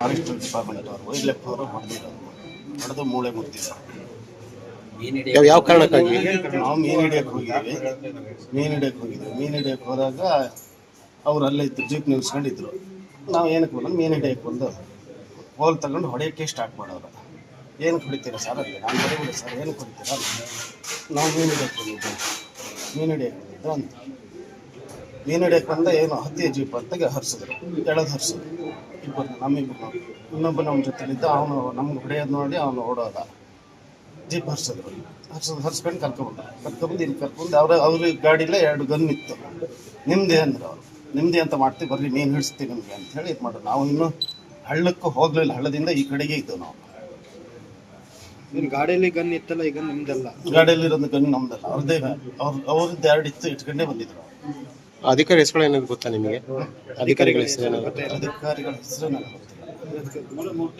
Forest department ಅವರು wildlife ಅವರು ಹೊಡೆದಿರೋದು ಹೊಡೆದು ಮೂಳೆ ಮುತ್ತಿದ್ದಾರೆ ಯಾವ ಯಾವ ಕಾರಣಕ್ಕಾಗಿ? ನಾವು ಮೀನು ಹಿಡಿಯಕ್ಕೆ ಹೋಗಿದ್ವಿ ಮೀನು ಹಿಡಿಯಕ್ಕೆ ಹೋಗಿದ್ವಿ ಮೀನು ಹಿಡಿಯಕ್ಕೆ ಹೋದಾಗ ಅವ್ರು ಅಲ್ಲೇ ಇದ್ರು ಜೀಪ್ ನಿಲ್ಸ್ಕೊಂಡಿದ್ರು. ನಾವು ಏನಕ್ಕೆ ಬಂದು ಮೀನು ಹಿಡಿಯಕ್ಕೆ ಬಂದು ಹೋಲ್ ತಗೊಂಡು ಹೊಡೆಯೋಕ್ಕೆ ಸ್ಟಾರ್ಟ್ ಮಾಡೋರು. ಏನಕ್ಕೆ ಹೊಡಿತೀರಾ ಸರ್ ಅಲ್ಲಿ? ನಾನು ಹೊಡಿಬಿಡಿ ಸರ್. ಏನಕ್ಕೆ ಹೊಡಿತೀರಾ ನಾವು ಮೀನು ಹಿಡಿಯಕ್ಕೆ ಬಂದಿದ್ದು ಮೀನು ಹಿಡಿಯಕ್ಕೆ ಬಂದಿದ್ದು ಅಂತ. ಮೀನು ಹಿಡಿಯಕ್ಕೆ ಬಂದ ಏನು ಹತ್ತಿಯ ಜೀಪ್ ಅಂತ ಹರಿಸಿದ್ರು ಎಳೆದು ಹರಿಸಿದ್ರು. ಇಬ್ಬರು ನಮ್ಮಿಬ್ಬರು ಇನ್ನೊಬ್ಬ ನಮ್ಮ ಜೊತೆಲಿದ್ದ ಅವನು ನಮ್ಗೆ ಹೊಡೆಯೋದು ನೋಡಿ ಅವನು ಓಡೋದ. ಜೀಪ್ ಹರ್ಸಿದ್ರು. ಹರ್ಸೋದು ಹರ್ಸ್ಕೊಂಡು ಕರ್ಕೊಂಡ್ಬಂದ್ರು ಕರ್ಕೊಂಬಂದು ಇಲ್ಲಿ ಕರ್ಕೊಂಡು ಅವ್ರ ಅವ್ರ ಗಾಡಿಲೇ ಎರಡು ಗನ್ ಇತ್ತು. ನಿಮ್ಮದೇ ಅಂದ್ರೆ ಅವರು. ನಿಮ್ಮದೇ ಅಂತ ಮಾಡ್ತೀವಿ ಬರ್ರಿ ಮೀನು ಹಿಡಿಸ್ತೀವಿ ನಿಮಗೆ ಅಂತ ಹೇಳಿ ಇದು ಮಾಡೋದು. ನಾವು ಇನ್ನೂ ಹಳ್ಳಕ್ಕೆ ಹೋಗ್ಲಿಲ್ಲ ಹಳ್ಳದಿಂದ ಈ ಕಡೆಗೆ ಇದ್ದವು ನಾವು. ನಿಮ್ಮ ಗಾಡಿಯಲ್ಲಿ ಗನ್ ಇತ್ತಲ್ಲ ಈಗ ನಿಮ್ದಲ್ಲ? ಗಾಡಿಯಲ್ಲಿರೋದು ಗನ್ ನಮ್ದಲ್ಲ. ಅವ್ರದ್ದೇ ಅವ್ರ ಅವ್ರದ್ದು ಎರಡು ಇತ್ತು ಇಟ್ಕೊಂಡೇ ಬಂದಿದ್ರು. ಅಧಿಕಾರಿ ಹೆಸರು ಏನಾದ್ರು ಗೊತ್ತಾ ನಿಮಗೆ? ಅಧಿಕಾರಿಗಳ ಹೆಸರು ಏನಾದ್ರು? ಅಧಿಕಾರಿಗಳ ಹೆಸರು ನನಗೆ ಗೊತ್ತಿಲ್ಲ.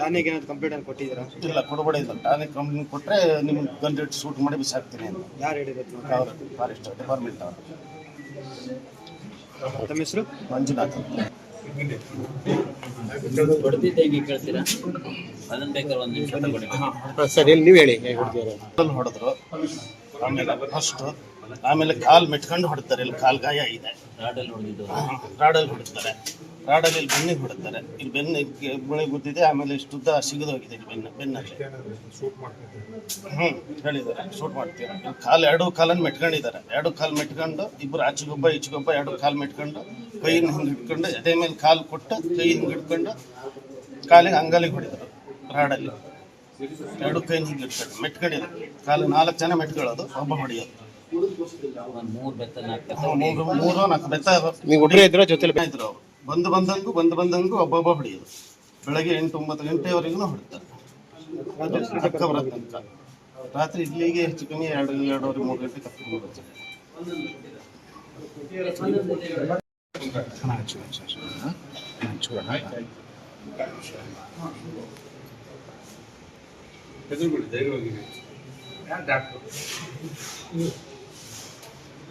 ಠಾಣೆಗೆ ಏನಾದ್ರು ಕಂಪ್ಲೇಂಟ್ ಅನ್ನು ಕೊಟ್ಟಿದ್ದೀರಾ? ಇಲ್ಲ ಕೊಡಬೇಡ ಇಲ್ಲ. ಠಾಣೆ ಕಂಪ್ಲೇಂಟ್ ಕೊಟ್ಟರೆ ನಿಮ್ಗೆ ಗನ್ ಇಟ್ಟು ಶೂಟ್ ಮಾಡಿ ಬಿಸಾಕ್ತೀನಿ ಅಂತ. ಯಾರು ಹೇಳಿದ್ರು ಅವರು ಫಾರೆಸ್ಟ್ ಡಿಪಾರ್ಟ್ಮೆಂಟ್ ಅವರು. ತಮ್ಮ ಹೆಸರು? ಮಂಜುನಾಥ್. ಅಂತ. ಸರ್ ಎಲ್ಲಿ ನೀವು ಹೇಳಿ ಹೊಡೆದ್ರು. ಆಮೇಲೆ ಫಸ್ಟ್ ಆಮೇಲೆ ಕಾಲ್ ಮೆಟ್ಕೊಂಡು ಹೊಡ್ತಾರೆ ಇಲ್ಲಿ ಕಾಲ್ ಗಾಯ ಇದೆ. ರಾಡಲ್ಲಿ ಹೊಡೆದಿದ್ದು. ರಾಡಲ್ಲಿ ಹೊಡಿತಾರೆ. ರಾಡಲ್ಲಿ ಇಲ್ಲಿ ಬೆನ್ನಿಗೆ ಹೊಡಿತಾರೆ. ಇಲ್ಲಿ ಬೆನ್ನು ಮುಳಿ ಗುದ್ದಿದೆ ಆಮೇಲೆ ಇಷ್ಟುದ್ದ ಸಿಗದು ಹೋಗಿದೆ ಇಲ್ಲಿ ಬೆನ್ನು ಬೆನ್ನಲ್ಲಿ. ಹ್ಞೂ ಹೇಳಿದ್ದಾರೆ. ಶೂಟ್ ಮಾಡ್ತೀವಿ ಇಲ್ಲಿ ಕಾಲು ಎರಡು ಕಾಲನ್ನು ಮೆಟ್ಕೊಂಡಿದ್ದಾರೆ. ಎರಡು ಕಾಲು ಮೆಟ್ಕೊಂಡು ಇಬ್ಬರು ಆಚೆಗೊಬ್ಬ ಈಚೆಗೊಬ್ಬ ಎರಡು ಕಾಲು ಮೆಟ್ಕೊಂಡು ಕೈಯಿಂದ ಹಿಂಗೆ ಹಿಡ್ಕೊಂಡು ಅದೇ ಮೇಲೆ ಕಾಲು ಕೊಟ್ಟು ಕೈ ಹಿಂಗೆ ಹಿಡ್ಕೊಂಡು ಕಾಲಿಗೆ ಅಂಗಲಿಗೆ ಹೊಡಿದರು ರಾಡಲ್ಲಿ. ಎರಡು ಕೈನ ಹಿಂಗೆ ಇಟ್ಕೊಂಡು ಮೆಟ್ಕೊಂಡಿದ್ದಾರೆ. ಕಾಲು ನಾಲ್ಕು ಜನ ಮೆಟ್ಕೊಳ್ಳೋದು ಒಬ್ಬ ಹೊಡೆಯೋದು. ಒಂದು ಮೂರು ಬೆತ್ತ ನಾಲ್ಕು ಹ್ಮ್, ಮೂರು ಮೂರು ನಾಲ್ಕು ಬೆತ್ತ ನೀವು ಒಬ್ಬರೇ ಇದ್ರ ಜೊತೆಲಿ ಇದ್ರು ಅವರು. ಬಂದು ಬಂದಂಗೂ ಬಂದು ಬಂದಂಗೂ ಒಬ್ಬೊಬ್ಬ ಹೊಡೆಯೋದು. ಬೆಳಗ್ಗೆ ಎಂಟು ಒಂಬತ್ತು ಗಂಟೆವರೆಗೂ ಹೊಡಿತಾರೆ. ಅಕ್ಕ ಬರೋ ತನಕ. ರಾತ್ರಿ ಇಲ್ಲಿಗೆ ಹೆಚ್ಚು ಕಮ್ಮಿ ಎರಡು ಎರಡೂವರೆ ಮೂರು ಗಂಟೆ ಕರ್ಕೊಂಡು ಬರ್ತಾರೆ. ಅಂಟಾಗ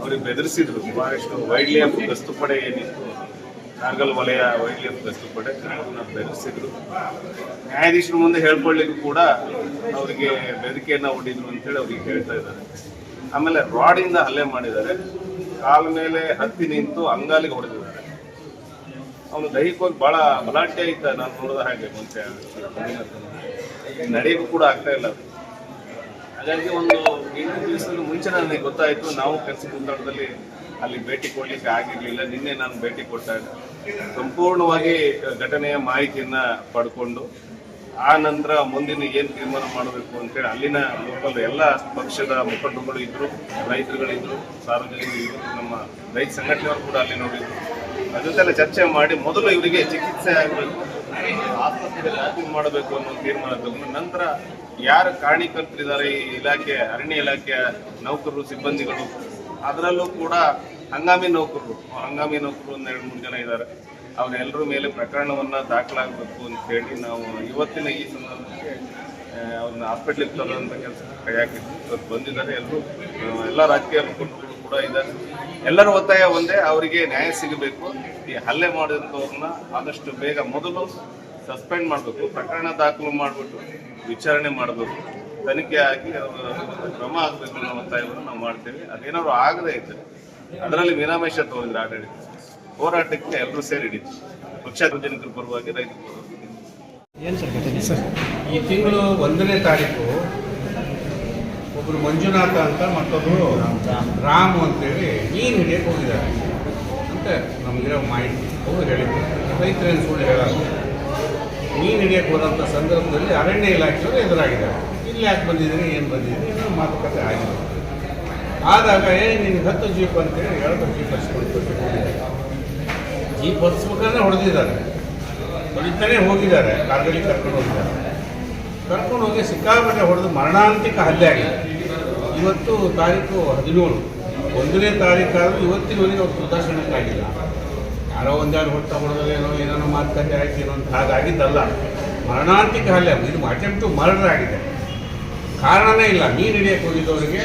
ಅವ್ರಿಗೆ ಬೆದರಿಸಿದ್ರು ಬಹಳಷ್ಟು ವೈಲ್ಡ್ ಲೈಫ್ ಗಸ್ತು ಪಡೆ ಏನಿತ್ತು? ಕಾರ್ಗಲ್ ವಲಯ ವೈಲ್ಡ್ ಲೈಫ್ ಗಸ್ತು ಪಡೆ ಅವ್ರನ್ನ ಬೆದರಿಸಿದ್ರು. ನ್ಯಾಯಾಧೀಶರ ಮುಂದೆ ಹೇಳ್ಕೊಳ್ಳಿಕ್ಕೂ ಕೂಡ ಅವರಿಗೆ ಬೆದರಿಕೆಯನ್ನ ಹೊಡಿದ್ರು ಅಂತೇಳಿ ಅವ್ರಿಗೆ ಹೇಳ್ತಾ ಇದ್ದಾರೆ. ಆಮೇಲೆ ರಾಡಿಂದ ಹಲ್ಲೆ ಮಾಡಿದ್ದಾರೆ. ಕಾಲ ಮೇಲೆ ಹತ್ತಿ ನಿಂತು ಅಂಗಾಲಿಗೆ ಹೊಡೆದಿದ್ದಾರೆ. ಅವನು ದೈಹಿಕವಾಗಿ ಬಹಳ ಬಲಾಢ್ಯ ಇದ್ದ ನಾನು ನೋಡಿದ ಹಾಗೆ ಮುಂಚೆ. ನಡೆಯಕ್ಕೂ ಕೂಡ ಆಗ್ತಾ ಇಲ್ಲ ಹಾಗಾಗಿ ಒಂದು ಎಂಟು ದಿವಸದ ಮುಂಚೆ ನನಗೆ ಗೊತ್ತಾಯಿತು, ನಾವು ಕೆಲಸ ಕುಂದಾಟದಲ್ಲಿ ಅಲ್ಲಿ ಭೇಟಿ ಕೊಡ್ಲಿಕ್ಕೆ ಆಗಿರಲಿಲ್ಲ. ನಿನ್ನೆ ನಾನು ಭೇಟಿ ಕೊಟ್ಟಾಗ. ಸಂಪೂರ್ಣವಾಗಿ ಘಟನೆಯ ಮಾಹಿತಿಯನ್ನ ಪಡ್ಕೊಂಡು ಆ ನಂತರ ಮುಂದಿನ ಏನು ತೀರ್ಮಾನ ಮಾಡಬೇಕು ಅಂತೇಳಿ ಅಲ್ಲಿನ ಲೋಕಲ್ ಎಲ್ಲ ಪಕ್ಷದ ಮುಖಂಡರುಗಳು ಇದ್ದರು ರೈತರುಗಳಿದ್ರು, ಸಾರ್ವಜನಿಕರು ನಮ್ಮ ರೈತ ಸಂಘಟನೆಯವರು ಕೂಡ ಅಲ್ಲಿ ನೋಡಿದ್ರು. ಅದ್ರ ಜೊತೆಲ್ಲ ಚರ್ಚೆ ಮಾಡಿ ಮೊದಲು ಇವರಿಗೆ ಚಿಕಿತ್ಸೆ ಆಗಬೇಕು, ಆಸ್ಪತ್ರೆಯಲ್ಲಿ ದಾಖಲು ಮಾಡಬೇಕು ಅನ್ನೋ ತೀರ್ಮಾನ ತಗೊಂಡು ನಂತರ ಯಾರು ಕಾರಣೀಕರ್ತರಿದ್ದಾರೆ ಈ ಇಲಾಖೆ, ಅರಣ್ಯ ಇಲಾಖೆಯ ನೌಕರರು, ಸಿಬ್ಬಂದಿಗಳು, ಅದರಲ್ಲೂ ಕೂಡ ಹಂಗಾಮಿ ನೌಕರರು ಹಂಗಾಮಿ ನೌಕರರು ಒಂದು ಎರಡು ಮೂರು ಜನ ಇದ್ದಾರೆ ಅವರೆಲ್ಲರ ಮೇಲೆ ಪ್ರಕರಣವನ್ನ ದಾಖಲಾಗಬೇಕು ಅಂತ ಹೇಳಿ ನಾವು ಇವತ್ತಿನ ಈ ಸಂದರ್ಭಕ್ಕೆ ಅವ್ರನ್ನ ಹಾಸ್ಪಿಟ್ಲಿಗೆ ತರುವಂತ ಕೆಲಸ ಕೈ ಇವತ್ತು ಬಂದಿದ್ದಾರೆ ಎಲ್ಲರೂ ಎಲ್ಲ ರಾಜಕೀಯ ಮುಖಂಡರು ಕೂಡ ಇದ್ದಾರೆ. ಎಲ್ಲರ ಒತ್ತಾಯ ಒಂದೇ, ಅವರಿಗೆ ನ್ಯಾಯ ಸಿಗಬೇಕು. ಈ ಹಲ್ಲೆ ಮಾಡಿದಂಥವ್ರನ್ನ ಆದಷ್ಟು ಬೇಗ ಮೊದಲು ಸಸ್ಪೆಂಡ್ ಮಾಡಬೇಕು, ಪ್ರಕರಣ ದಾಖಲು ಮಾಡಿಬಿಟ್ಟು ವಿಚಾರಣೆ ಮಾಡಬೇಕು. ತನಿಖೆ ಆಗಿ ಅವರು ಕ್ರಮ ಆಗಬೇಕು ಅನ್ನೋ ಒತ್ತಾಯವನ್ನು ನಾವು ಮಾಡ್ತೇವೆ. ಅದೇನಾದ್ರು ಆಗದೇ ಇದ್ದರೆ ಅದರಲ್ಲಿ ವಿನಾಮೇಶ ತೋರಿದ್ರೆ ಆಡಳಿತ. ಹೋರಾಟಕ್ಕೆ ಎಲ್ಲರೂ ಸೇರಿ ಹಿಡಿತು ಪಕ್ಷ ಸಾರ್ವಜನಿಕರ ಪರವಾಗಿ ರೈತರು ಏನು ಸರ್ ಸರ್ ಈ ತಿಂಗಳು ಒಂದನೇ ತಾರೀಕು ಒಬ್ಬರು ಮಂಜುನಾಥ ಅಂತ ಮತ್ತೊಬ್ಬರು ರಾಮು ಅಂತೇಳಿ ಮೀನ್ ಹಿಡಿಯಕ್ಕೆ ಹೋಗಿದ್ದಾರೆ. ಅಂತ ನಮಗಿರೋ ಮಾಹಿತಿ. ಅವರು ಹೇಳಿದ್ರು. ರೈತರೇನು ಸುಳ್ಳು ಹೇಳಲ್ಲ. ಮೀನ್ ಹಿಡಿಯಕ್ಕೆ ಹೋದಂಥ ಸಂದರ್ಭದಲ್ಲಿ ಅರಣ್ಯ ಇಲಾಖೆಯವರು ಎದುರಾಗಿದ್ದಾರೆ. ಇಲ್ಲಿ ಯಾಕೆ ಬಂದಿದ್ದೀರಿ ಏನು ಬಂದಿದ್ದೀರಿ ಏನೋ ಮಾತುಕತೆ ಆಗಿದೆ. ಆದಾಗ ಏ ನಿನ್ಗೆ ಹತ್ತು ಜೀಪ್ ಅಂತೇಳಿ ಎರಡು ಜೀಪ್ ಹಚ್ಕೊಂಡು ಜೀಪ್ ಮುಖಾಂತರ ಹೊಡೆದಿದ್ದಾರೆ. ಹೊಡಿತಾನೆ ಹೋಗಿದ್ದಾರೆ. ಕಾಲದಲ್ಲಿ ಕರ್ಕೊಂಡು ಹೋಗಿದ್ದಾರೆ. ಕರ್ಕೊಂಡು ಹೋಗಿ ಸಿಕ್ಕಾಪಟ್ಟೆ ಹೊಡೆದು ಮರಣಾಂತಿಕ ಹಲ್ಲೆ ಆಗಿದೆ. ಇವತ್ತು ತಾರೀಕು ಹದಿನೇಳು. ಒಂದನೇ ತಾರೀಕಾದರೂ ಇವತ್ತಿನವರೆಗೆ ಅವ್ರು ಪ್ರದರ್ಶನಕ್ಕಾಗಿಲ್ಲ ಯಾರೋ ಒಂದ್ಯಾರು ಹೊಡ್ತಾ ಹೊಡೆದ್ರೆ ಏನೋ ಮಾತುಕತೆ ಆಯ್ತು ಏನೋ ಅಂತ ಹಾಗಾಗಿದ್ದಲ್ಲ. ಮರಣಾಂತಿಕ ಹಲ್ಲೆ ಇದು ಅಟೆಂಪ್ಟು ಮರ್ಡರ್ ಆಗಿದೆ. ಕಾರಣನೇ ಇಲ್ಲ. ಮೀನು ಹಿಡಿಯಕ್ಕೆ ಹೋಗಿದ್ದವರಿಗೆ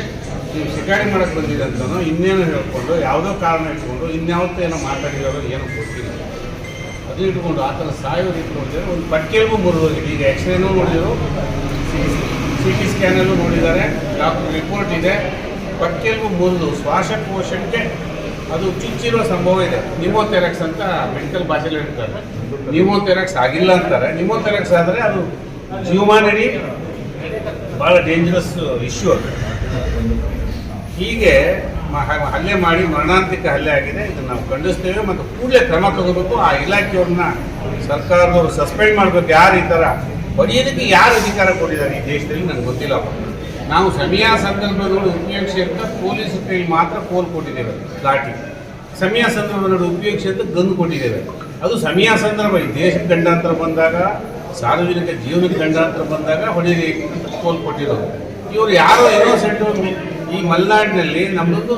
ನೀವು ಶಿಕಾರಿ ಮಾಡಕ್ಕೆ ಬಂದಿದೆ ಅಂತಲೂ ಇನ್ನೇನು ಹೇಳ್ಕೊಂಡು, ಯಾವುದೋ ಕಾರಣ ಇಟ್ಕೊಂಡು, ಇನ್ಯಾವತ್ತೂ ಏನೋ ಮಾತಾಡಿದಾರೋ ಏನೋ ಗೊತ್ತಿಲ್ಲ. ಅದು ಇಟ್ಕೊಂಡು ಆ ಥರ ರೀತಿ ನೋಡಿದ್ರೆ ಒಂದು ಪಟ್ಟಿಯಲ್ಲೂ ಮುರಿದೋಗಿದೆ. ಈಗ ಎಕ್ಸ್ರೇನೂ ನೋಡಿದರು, ಸಿ ಟಿ ಸ್ಕ್ಯಾನಲ್ಲೂ ನೋಡಿದ್ದಾರೆ, ಡಾಕ್ಟರ್ ರಿಪೋರ್ಟ್ ಇದೆ. ಪಟ್ಟಿಯಲ್ಲೂ ಮುರಿದು ಶ್ವಾಸಕೋಶಕ್ಕೆ ಅದು ಚುಚ್ಚಿರೋ ಸಂಭವ ಇದೆ. ನಿಮೋಥೆರಾಕ್ಸ್ ಅಂತ ಮೆಡಿಕಲ್ ಭಾಷೆಯಲ್ಲಿ ಹೇಳ್ತಾರೆ. ನಿಮೋಥೆರಾಕ್ಸ್ ಆಗಿಲ್ಲ ಅಂತಾರೆ. ನಿಮೋಥೆರಾಕ್ಸ್ ಆದರೆ ಅದು ಜೀವಮಾನಡಿ ಭಾಳ ಡೇಂಜರಸ್ ಇಶ್ಯೂ ಅದು. ಹೀಗೆ ಹಲ್ಲೆ ಮಾಡಿ ಮರಣಾಂತಿಕ ಹಲ್ಲೆ ಆಗಿದೆ. ಇದನ್ನು ನಾವು ಖಂಡಿಸ್ತೇವೆ ಮತ್ತು ಕೂಡಲೇ ಕ್ರಮ ತಗೋಬೇಕು. ಆ ಇಲಾಖೆಯವ್ರನ್ನ ಸರ್ಕಾರದವರು ಸಸ್ಪೆಂಡ್ ಮಾಡಬೇಕು. ಯಾರು ಈ ಥರ ಬರೆಯೋದಕ್ಕೆ ಯಾರು ಅಧಿಕಾರ ಕೊಟ್ಟಿದ್ದಾರೆ ಈ ದೇಶದಲ್ಲಿ ನನಗೆ ಗೊತ್ತಿಲ್ಲ. ನಾವು ಸಮಯ ಸಂದರ್ಭಗಳು ಉಪಯೋಗಿಸಿ ಅಂತ ಪೊಲೀಸ್ ಕೈಲಿ ಮಾತ್ರ ಫೋನ್ ಕೊಟ್ಟಿದ್ದೇವೆ. ಲಾಠಿ ಸಮಯ ಸಂದರ್ಭಗಳು ಉಪಯೋಗಿಸಿ ಅಂತ ಗನ್ ಕೊಟ್ಟಿದ್ದೇವೆ. ಅದು ಸಮಯ ಸಂದರ್ಭ. ಈ ದೇಶಕ್ಕೆ ಗಂಡಾಂತರ ಬಂದಾಗ, ಸಾರ್ವಜನಿಕ ಜೀವನಕ್ಕೆ ಗಂಡಾಂತರ ಬಂದಾಗ ಹೊಡೆಯಲಿ ಕೋಲ್ ಕೊಟ್ಟಿರೋದು. ಇವರು ಯಾರೋ ಇನ್ನೋಸೆಂಟ್ ಈ ಮಲೆನಾಡಿನಲ್ಲಿ ನಮ್ಮದೊಂದು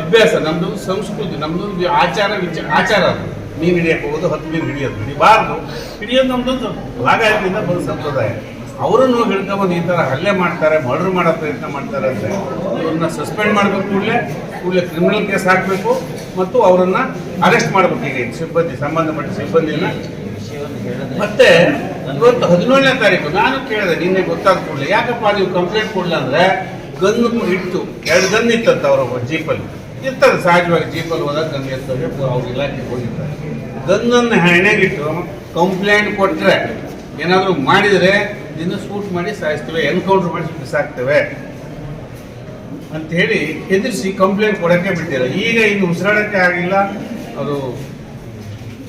ಅಭ್ಯಾಸ ನಮ್ಮದೊಂದು ಸಂಸ್ಕೃತಿ ನಮ್ಮದೊಂದು ಆಚಾರ ವಿಚಾರ ಆಚಾರ ಅದು. ಮೀನು ಹಿಡಿಯಕ್ಕೆ ಹೋಗೋದು ಹತ್ತು ಮೀನು ಹಿಡಿಯೋದು. ಹಿಡಿಬಾರ್ದು. ಹಿಡಿಯೋದು ನಮ್ಮದೊಂದು ಭಾಗದಿಂದ ಬಂದ ಸಂಪ್ರದಾಯ. ಅವರನ್ನು ಹಿಡ್ಕೊಂಬಂದು ಈ ಥರ ಹಲ್ಲೆ ಮಾಡ್ತಾರೆ, ಮರ್ಡರ್ ಮಾಡೋ ಪ್ರಯತ್ನ ಮಾಡ್ತಾರೆ ಅಂದರೆ ಅವ್ರನ್ನ ಸಸ್ಪೆಂಡ್ ಮಾಡಬೇಕು ಕೂಡಲೇ ಕೂಡಲೇ ಕ್ರಿಮಿನಲ್ ಕೇಸ್ ಹಾಕಬೇಕು ಮತ್ತು ಅವರನ್ನು ಅರೆಸ್ಟ್ ಮಾಡಬೇಕು ಈಗ ಸಿಬ್ಬಂದಿ, ಸಂಬಂಧಪಟ್ಟ ಸಿಬ್ಬಂದಿನ ಮತ್ತೆ ಇವತ್ತು ಹದಿನೇಳನೇ ತಾರೀಕು, ನಾನು ಕೇಳಿದೆ, ನಿನ್ನೆ ಗೊತ್ತಾದ ಕೂಡಲೇ. ಯಾಕಪ್ಪ ನೀವು ಕಂಪ್ಲೇಂಟ್ ಕೊಡಲ್ಲ ಅಂದ್ರೆ ಗನ್ ಇಟ್ಟು, ಎರಡು ಗನ್ ಇತ್ತಂತ ಅವರ ಜೀಪಲ್ಲಿ. ಇರ್ತಾರೆ ಸಹಜವಾಗಿ ಜೀಪಲ್ಲಿ ಹೋದಾಗ ಗನ್ ಇರ್ತವೆ ಅವ್ರ ಇಲಾಖೆಗೆ ಹೋಗಿರ್ತಾರೆ ಗನ್ನನ್ನು ಹೆಣೆಗಿಟ್ಟು ಕಂಪ್ಲೇಂಟ್ ಕೊಟ್ಟರೆ ಏನಾದರೂ ಮಾಡಿದರೆ ನಿನ್ನ ಸೂಟ್ ಮಾಡಿ ಸಾಯಿಸ್ತೇವೆ, ಎನ್ಕೌಂಟರ್ ಮಾಡಿ ಬಿಸಾಕ್ತೇವೆ ಅಂತ ಹೇಳಿ ಹೆದರಿಸಿ ಕಂಪ್ಲೇಂಟ್ ಕೊಡೋಕ್ಕೆ ಬಿಟ್ಟಿಲ್ಲ. ಈಗ ಇನ್ನು ಉಸಿರಾಡೋಕ್ಕೆ ಆಗಿಲ್ಲ. ಅದು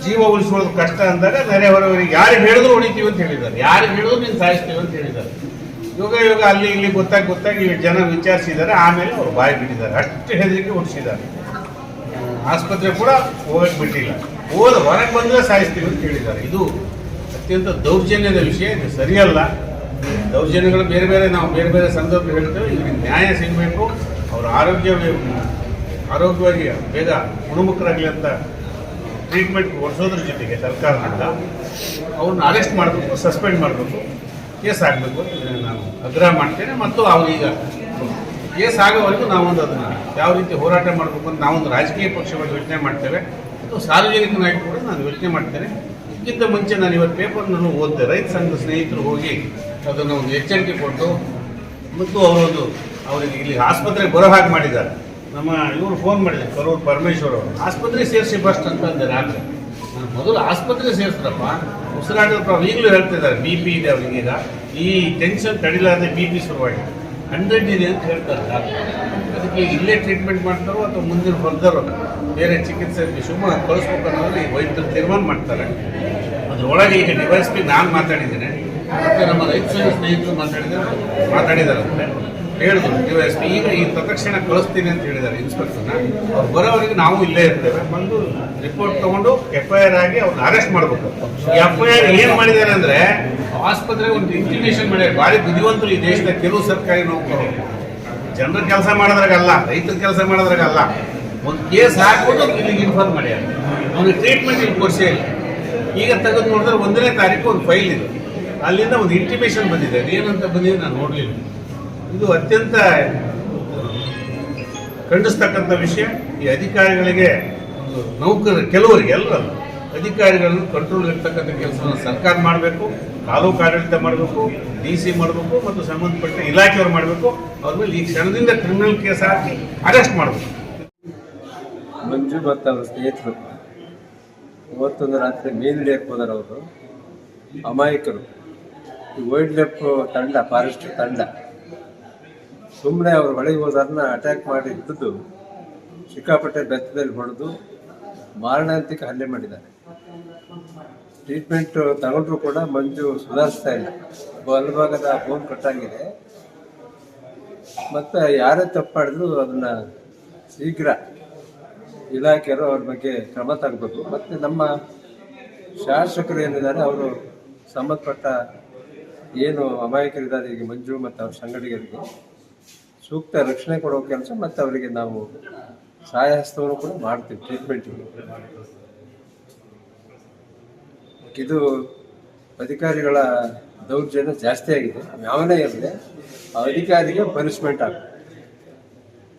ಜೀವ ಉಳಿಸ್ಕೊಳ್ಳೋದು ಕಷ್ಟ ಅಂದಾಗ ನೆರೆಹೊರವರಿಗೆ ಯಾರು ಹೇಳಿದ್ರು ಹೊಡಿತೀವಿ ಅಂತ ಹೇಳಿದ್ದಾರೆ. ಯಾರು ಹೇಳಿದ್ರು ನೀನು ಸಾಯಿಸ್ತೀವಿ ಅಂತ ಹೇಳಿದ್ದಾರೆ. ಯೋಗ ಯೋಗ ಅಲ್ಲಿ ಇಲ್ಲಿ ಗೊತ್ತಾಗಿ ಗೊತ್ತಾಗಿ ಜನ ವಿಚಾರಿಸಿದ್ದಾರೆ. ಆಮೇಲೆ ಅವ್ರು ಬಾಯಿ ಬಿಟ್ಟಿದ್ದಾರೆ. ಅಷ್ಟು ಹೆದರಿಕೆ ಹುಟ್ಟಿಸಿದ್ದಾರೆ. ಆಸ್ಪತ್ರೆ ಕೂಡ ಹೋಗಕ್ಕೆ ಬಿಟ್ಟಿಲ್ಲ ಹೋದ ಹೊರಗೆ ಬಂದರೆ ಸಾಯಿಸ್ತೀವಿ ಅಂತ ಹೇಳಿದ್ದಾರೆ. ಇದು ಅತ್ಯಂತ ದೌರ್ಜನ್ಯದ ವಿಷಯ. ಇದು ಸರಿಯಲ್ಲ. ದೌರ್ಜನ್ಯಗಳು ಬೇರೆ ಬೇರೆ, ನಾವು ಬೇರೆ ಬೇರೆ ಸಂದರ್ಭ ಹೇಳ್ತೇವೆ. ಇವ್ರಿಗೆ ನ್ಯಾಯ ಸಿಗಬೇಕು. ಅವ್ರ ಆರೋಗ್ಯ ಆರೋಗ್ಯವಾಗಿ ಬೇಗ ಗುಣಮುಖರಾಗಲಿ ಅಂತ ಟ್ರೀಟ್ಮೆಂಟ್ ಕೊಡಿಸೋದ್ರ ಜೊತೆಗೆ ಸರ್ಕಾರದಿಂದ ಅವ್ರನ್ನ ಅರೆಸ್ಟ್ ಮಾಡಬೇಕು ಸಸ್ಪೆಂಡ್ ಮಾಡಬೇಕು. ಕೇಸ್ ಆಗಬೇಕು ನಾನು ಆಗ್ರಹ ಮಾಡ್ತೇನೆ ಮತ್ತು ಅವರೀಗ ಕೇಸ್ ಆಗೋವರೆಗೂ ನಾವೊಂದು ಅದನ್ನು ಯಾವ ರೀತಿ ಹೋರಾಟ ಮಾಡಬೇಕು ಅಂತ ನಾವೊಂದು ರಾಜಕೀಯ ಪಕ್ಷವಾಗಿ ಯೋಚನೆ ಮಾಡ್ತೇವೆ. ಮತ್ತು ಸಾರ್ವಜನಿಕನಾಗಿ ಕೂಡ ನಾನು ಯೋಚನೆ ಮಾಡ್ತೇನೆ. ಇದಕ್ಕಿಂತ ಮುಂಚೆ ನಾನು ಇವತ್ತು ಪೇಪರ್ನಲ್ಲೂ ಓದಿದೆ. ರೈತ ಸಂಘದ ಸ್ನೇಹಿತರು ಹೋಗಿ ಅದನ್ನು ಒಂದು ಎಚ್ಚರಿಕೆ ಕೊಟ್ಟು ಮತ್ತು ಅವರೊಂದು ಅವರಿಗೆ ಇಲ್ಲಿ ಆಸ್ಪತ್ರೆಗೆ ಬರೋ ಹಾಗೆ ಮಾಡಿದ್ದಾರೆ. ನಮ್ಮ ಇವರು ಫೋನ್ ಮಾಡಿದ್ದಾರೆ, ಕರೂರು ಪರಮೇಶ್ವರ್ ಅವರು. ಆಸ್ಪತ್ರೆ ಸೇರಿಸಿ ಫಸ್ಟ್ ಅಂತ ಅಂದೆ ರಾತ್ರಿ ನಾನು ಮೊದಲು ಆಸ್ಪತ್ರೆ ಸೇರಿಸ್ರಪ್ಪ. ಉಸಿರಾಟದ ಪ್ರಾಬ್ಲಮ್ ಈಗಲೂ ಹೇಳ್ತಿದ್ದಾರೆ ಬಿ ಪಿ ಇದೆ ಅವ್ರಿಗೀಗ ಈ ಟೆನ್ಷನ್ ತಡಿಲಾರದೆ ಬಿ ಪಿ ಶುರುವಾಗಿ ಹಂಡ್ರೆಡ್ ಇದೆ ಅಂತ ಹೇಳ್ತಾರೆ ಅದಕ್ಕೆ ಇಲ್ಲೇ ಟ್ರೀಟ್ಮೆಂಟ್ ಮಾಡ್ತಾರೋ ಅಥವಾ ಮುಂದಿನ ಹೊರದರೋ ಬೇರೆ ಚಿಕಿತ್ಸೆ ಶಿವಮೊಗ್ಗ ಕಳಿಸ್ಬೇಕು ಅನ್ನೋದು ಈ ವೈದ್ಯರು ತೀರ್ಮಾನ ಮಾಡ್ತಾರೆ. ಅದರೊಳಗೆ ಈಗ ಡಿವೈಸ್ ಪಿ ನಾನು ಮಾತಾಡಿದ್ದೇನೆ. ಮತ್ತು ನಮ್ಮ ರೈತ ಸ್ನೇಹಿತರು ಮಾತಾಡಿದ್ದಾರೆ ಮಾತಾಡಿದಾರಂತೆ ಹೇಳಿದ್ರು. ಡಿವೈಸ್ ಪಿ ಈಗ ಈ ತತ್ಕ್ಷಣ ಕಳಿಸ್ತೀನಿ ಅಂತ ಹೇಳಿದ್ದಾರೆ ಇನ್ಸ್ಪೆಕ್ಟರ್ನ ಅವ್ರು ಬರೋವರೆಗೆ ನಾವು ಇಲ್ಲೇ ಇರ್ತೇವೆ. ಬಂದು ರಿಪೋರ್ಟ್ ತಗೊಂಡು ಎಫ್ ಐ ಆರ್ ಆಗಿ ಅವ್ರನ್ನ ಅರೆಸ್ಟ್ ಮಾಡಬೇಕು. ಎಫ್ ಐ ಆರ್ ಏನು ಮಾಡಿದ್ದಾರೆ ಅಂದ್ರೆ ಆಸ್ಪತ್ರೆಗೆ ಒಂದು ಇಂಟಿಮೇಷನ್ ಮಾಡಿದ್ದಾರೆ ಭಾರಿ ಬುದ್ಧಿವಂತರು ಈ ದೇಶದ ಕೆಲವು ಸರ್ಕಾರಿ ನೌಕರರು. ಜನರ ಕೆಲಸ ಮಾಡೋದ್ರಾಗಲ್ಲ, ರೈತರ ಕೆಲಸ ಮಾಡೋದ್ರಾಗಲ್ಲ. ಒಂದು ಕೇಸ್ ಹಾಕ್ಬಿಟ್ಟು ಇಲ್ಲಿಗೆ ಇನ್ಫಾರ್ಮ್ ಮಾಡ್ಯಾರ ಅವ್ನಿಗೆ ಟ್ರೀಟ್ಮೆಂಟ್ ಇಲ್ಲಿ ಕೊಡಿಸೇ ಈಗ ತೆಗೆದು ನೋಡಿದ್ರೆ ಒಂದನೇ ತಾರೀಕು ಒಂದು ಫೈಲ್ ಇದೆ. ಅಲ್ಲಿಂದ ಒಂದು ಇಂಟಿಮೇಷನ್ ಬಂದಿದೆ. ಏನಂತ ಬಂದಿದೆ ನಾನು ನೋಡಲಿಲ್ಲ. ಇದು ಅತ್ಯಂತ ಖಂಡಿಸ್ತಕ್ಕಂಥ ವಿಷಯ. ಈ ಅಧಿಕಾರಿಗಳಿಗೆ ಒಂದು ನೌಕರರು, ಕೆಲವರಿಗೆ ಎಲ್ಲರಲ್ಲ ಅಧಿಕಾರಿಗಳನ್ನು ಕಂಟ್ರೋಲ್ ಇರ್ತಕ್ಕಂಥ ಕೆಲಸವನ್ನು ಸರ್ಕಾರ ಮಾಡಬೇಕು, ತಾಲೂಕು ಆಡಳಿತ ಮಾಡಬೇಕು ಡಿ ಸಿ ಮಾಡಬೇಕು ಮತ್ತು ಸಂಬಂಧಪಟ್ಟ ಇಲಾಖೆಯವರು ಮಾಡಬೇಕು. ಅವ್ರ ಮೇಲೆ ಈ ಕ್ಷಣದಿಂದ ಕ್ರಿಮಿನಲ್ ಕೇಸ್ ಹಾಕಿ ಅರೆಸ್ಟ್ ಮಾಡಬೇಕು. ಮಂಜು ಮತ್ತು ಅವರ ಸ್ನೇಹಿತರು. ಇವತ್ತೊಂದು ರಾತ್ರಿ ಮೀನು ಹಿಡಿಯಕ್ಕೆ ಹೋದಾರ ಅವರು. ಅಮಾಯಕರು. ವೈಲ್ಡ್ ಲೈಫ್ ತಂಡ ಫಾರೆಸ್ಟ್ ತಂಡ. ಸುಮ್ಮನೆ ಅವ್ರ ಹೊಳೆಗೆ ಅದನ್ನ ಅಟ್ಯಾಕ್ ಮಾಡಿ ಹಿಡಿದು ಸಿಕ್ಕಾಪಟ್ಟೆ ಬೆತ್ತದಲ್ಲಿ ಹೊಡೆದು ಮಾರಣಾಂತಿಕ ಹಲ್ಲೆ ಮಾಡಿದ್ದಾರೆ. ಟ್ರೀಟ್ಮೆಂಟ್ ತಗೊಂಡ್ರು ಕೂಡ ಮಂಜು ಸುಧಾರಿಸ್ತಾ ಇಲ್ಲ. ಬಲಭಾಗದ ಬೋನ್ ಕಟ್ಟಾಗಿದೆ. ಮತ್ತು ಯಾರೇ ತಪ್ಪಾಡಿದ್ರು ಅದನ್ನ ಶೀಘ್ರ ಇಲಾಖೆಯರು ಅವ್ರ ಬಗ್ಗೆ ಕ್ರಮ ತಗಬೇಕು ಮತ್ತು ನಮ್ಮ ಶಾಸಕರು ಏನಿದ್ದಾರೆ, ಅವರು ಸಂಬಂಧಪಟ್ಟ ಏನು ಅಮಾಯಕರಿದ್ದಾರೆ, ಈಗ ಮಂಜು ಮತ್ತು ಅವ್ರ ಸಂಗಡಿಗರಿಗೆ. ಸೂಕ್ತ ರಕ್ಷಣೆ ಕೊಡೋ ಕೆಲಸ ಮತ್ತು ಅವರಿಗೆ ನಾವು ಸಹಾಯ ಹಸ್ತವನ್ನು ಕೂಡ ಮಾಡ್ತೀವಿ ಟ್ರೀಟ್ಮೆಂಟಿಗೆ ಇದು ಅಧಿಕಾರಿಗಳ ದೌರ್ಜನ್ಯ ಜಾಸ್ತಿ ಆಗಿದೆ. ಯಾವನೇ ಇರಲಿ, ಆ ಅಧಿಕಾರಿಗೆ ಪನಿಷ್ಮೆಂಟ್ ಆಗುತ್ತೆ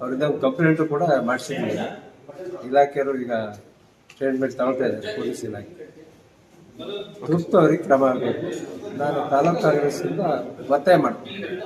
ಅವ್ರಿಂದ ಕಂಪ್ಲೇಂಟು ಕೂಡ ಮಾಡಿಸಿದ್ದೀನಿ ಇಲಾಖೆಯವರು ಈಗ ಟ್ರೀಟ್ಮೆಂಟ್ ತಗೊಳ್ತಾ ಇದ್ದಾರೆ, ಪೊಲೀಸ್ ಇಲಾಖೆ. ತುರ್ತು ಅವ್ರಿಗೆ ಕ್ರಮ ಆಗಬೇಕು. ನಾನು ತಾಲೂಕು ಕಾಂಗ್ರೆಸ್ಸಿಂದ ಒತ್ತಾಯ ಮಾಡ್ತೀನಿ.